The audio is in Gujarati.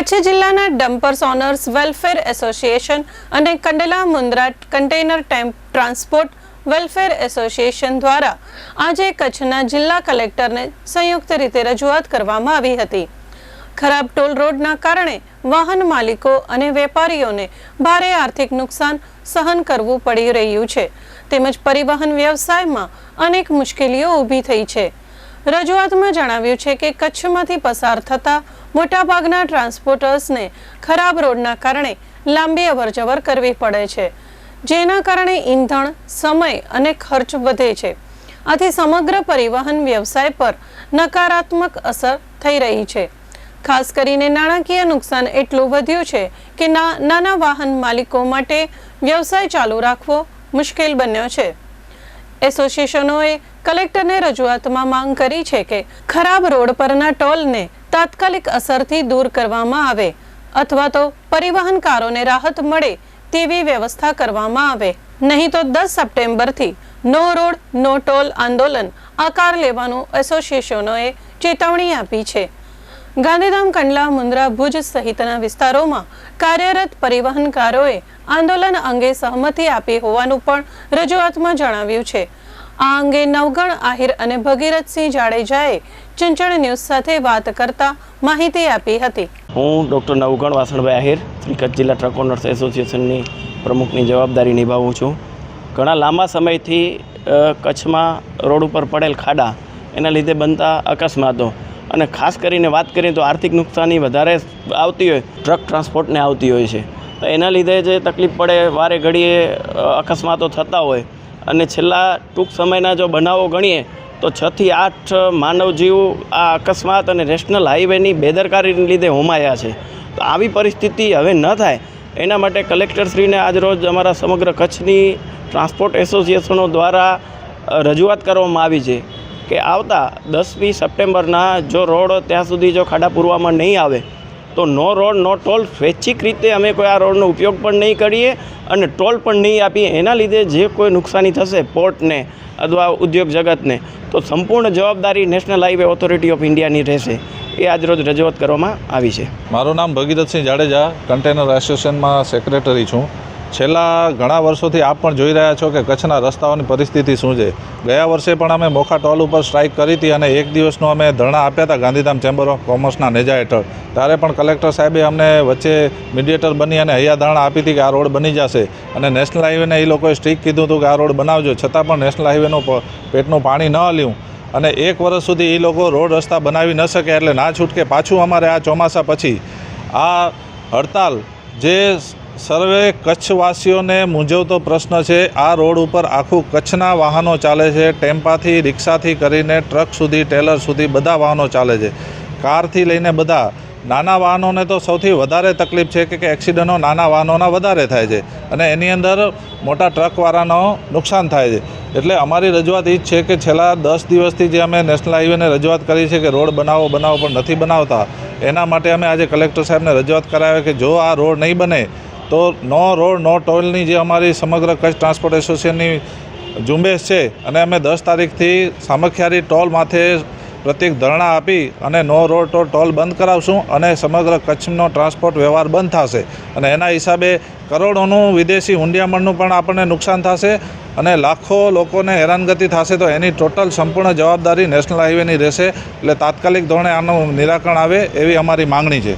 કચ્છ જિલ્લાના ડમ્પર્સ ઓનર્સ વેલફેર એસોસિએશન અને Kandla Mundra container transport welfare association દ્વારા આજે કચ્છના જિલ્લા કલેક્ટરને સંયુક્ત રીતે રજૂઆત કરવામાં આવી હતી. ખરાબ ટોલ રોડના કારણે વાહન માલિકો અને વેપારીઓને ભારે આર્થિક નુકસાન સહન કરવું પડી રહ્યું છે. તેમજ પરિવહન વ્યવસાયમાં અનેક મુશ્કેલીઓ ઊભી થઈ છે. રજૂઆતમાં જણાવ્યું છે કે કચ્છમાંથી પસાર થતા મોટાભાગના ટ્રાન્સપોર્ટર્સને ખરાબ રોડના કારણે લાંબી અવરજવર કરવી પડે છે, જેના કારણે ઈંધણ, સમય અને ખર્ચ વધે છે. આથી સમગ્ર પરિવહન વ્યવસાય પર નકારાત્મક અસર થઈ રહી છે. ખાસ કરીને નાણાકીય નુકસાન એટલું વધ્યું છે કે નાના વાહન માલિકો માટે વ્યવસાય ચાલુ રાખવો મુશ્કેલ બન્યો છે. એસોસિએશનોએ કલેક્ટરને રજૂઆતમાં માંગ કરી છે કે ખરાબ રોડ પરના ટોલને તાત્કાલિક અસરથી દૂર કરવામાં આવે અથવા તો પરિવહનકારોને રાહત મળે તેવી વ્યવસ્થા કરવામાં આવે. નહીં તો દસ સપ્ટેમ્બરથી નો રોડ, નો ટોલ આંદોલન આકાર લેવાનું એસોસિએશનોએ ચેતવણી આપી છે. ગાંધીધામ, કંડલા, મુન્દ્રા, ભુજ સહિતના વિસ્તારોમાં કાર્યરત પરિવહનકારોએ આંદોલન અંગે સહમતિ આપી હોવાનું પણ રજૂઆતમાં જણાવ્યું છે. આ અંગે નવગણ આહિર અને ભગીરથસિંહ જાડેજાએ ચંચળ ન્યૂઝ સાથે વાત કરતા માહિતી આપી હતી. હું ડૉક્ટર નવગણ વાસણભાઈ આહિર શ્રી કચ્છ જિલ્લા ટ્રક ઓનર્સ એસોસિએશનની પ્રમુખની જવાબદારી નિભાવું છું. ઘણા લાંબા સમયથી કચ્છમાં રોડ ઉપર પડેલ ખાડા એના લીધે બનતા અકસ્માતો અને ખાસ કરીને વાત કરીએ તો આર્થિક નુકસાની વધારે આવતી હોય, ટ્રક ટ્રાન્સપોર્ટને આવતી હોય છે. તો એના લીધે જે તકલીફ પડે, વારે ઘડીએ અકસ્માતો થતા હોય અને છેલ્લા ટૂંક સમયના જો બનાવો ગણીએ, તો છથી આઠ માનવજીવ આ અકસ્માત અને નેશનલ હાઈવેની બેદરકારીને લીધે હોમાયા છે. તો આવી પરિસ્થિતિ હવે ન થાય. એના માટે કલેક્ટરશ્રીને આજરોજ અમારા સમગ્ર કચ્છની ટ્રાન્સપોર્ટ એસોસિએશનો દ્વારા રજૂઆત કરવામાં આવી છે કે આવતા દસમી સપ્ટેમ્બરના જો રોડ ત્યાં સુધી જો ખાડા પૂરવામાં નહીં આવે તો નો રોડ, નો ટોલ સ્વૈચ્છિક રીતે અમે કોઈ આ રોડનો ઉપયોગ પણ નહીં કરીએ અને ટોલ પણ નહીં આપીએ. એના લીધે જે કોઈ નુકસાની થશે પોર્ટને અથવા ઉદ્યોગ જગતને, તો સંપૂર્ણ જવાબદારી નેશનલ હાઈવે ઓથોરિટી ઓફ ઇન્ડિયાની રહેશે. એ આજરોજ રજૂઆત કરવામાં આવી છે. મારું નામ ભગીરથસિંહ જાડેજા કન્ટેનર એસોસિએશનમાં સેક્રેટરી છું. છેલ્લા ઘણા વર્ષોથી આપ પણ જોઈ રહ્યા છો કે કચ્છના રસ્તાઓની પરિસ્થિતિ શું છે. ગયા વર્ષે પણ અમે મોખા ટોલ ઉપર સ્ટ્રાઇક કરી હતી અને એક દિવસનું અમે ધરણા આપ્યા હતા ગાંધીધામ ચેમ્બર ઓફ કોમર્સના નેજા હેઠળ. ત્યારે પણ કલેક્ટર સાહેબે અમને વચ્ચે મીડિયેટર બની અને હૈયા ધારણા આપી હતી કે આ રોડ બની જશે અને નેશનલ હાઈવેને એ લોકોએ સ્ટ્રીક કીધું હતું કે આ રોડ બનાવજો. છતાં પણ નેશનલ હાઈવેનું પેટનું પાણી ન હલ્યું. અને એક વર્ષ સુધી એ લોકો રોડ રસ્તા બનાવી ન શકે એટલે ના છૂટકે પાછું અમારે આ ચોમાસા પછી આ હડતાલ જે સર્વે કચ્છવાસીઓને મૂંઝવતો પ્રશ્ન છે. આ રોડ ઉપર આખું કચ્છના વાહનો ચાલે છે. ટેમ્પાથી, રિક્ષાથી કરીને ટ્રક સુધી, ટેલર સુધી બધા વાહનો ચાલે છે. કારથી લઈને બધા. નાના વાહનોને તો સૌથી વધારે તકલીફ છે કે એક્સિડન્ટો નાના વાહનોના વધારે થાય છે અને એની અંદર મોટા ટ્રકવાળાનો નુકસાન થાય છે. એટલે અમારી રજૂઆત એ જ છે કે, છેલ્લા દસ દિવસથી જે અમે નેશનલ હાઈવેને રજૂઆત કરી છે કે, રોડ બનાવો બનાવો પણ નથી બનાવતા. એના માટે અમે આજે કલેક્ટર સાહેબને રજૂઆત કરાવી કે, જો આ રોડ નહીં બને તો નો રોડ, નો ટોલની જે અમારી સમગ્ર કચ્છ ટ્રાન્સપોર્ટ એસોસિએશનની ઝુંબેશ છે અને અમે દસ તારીખથી સામખિયારી ટોલ માથે પ્રત્યેક ધરણા આપી અને નો રોડ ટો ટોલ બંધ કરાવશું અને સમગ્ર કચ્છનો ટ્રાન્સપોર્ટ વ્યવહાર બંધ થશે. અને એના હિસાબે કરોડોનું વિદેશી હુંડિયામણનું પણ આપણને નુકસાન થશે અને લાખો લોકોને હેરાનગતિ થશે તો એની ટોટલ સંપૂર્ણ જવાબદારી નેશનલ હાઈવેની રહેશે. એટલે તાત્કાલિક ધોરણે આનું નિરાકરણ આવે એવી અમારી માંગણી છે.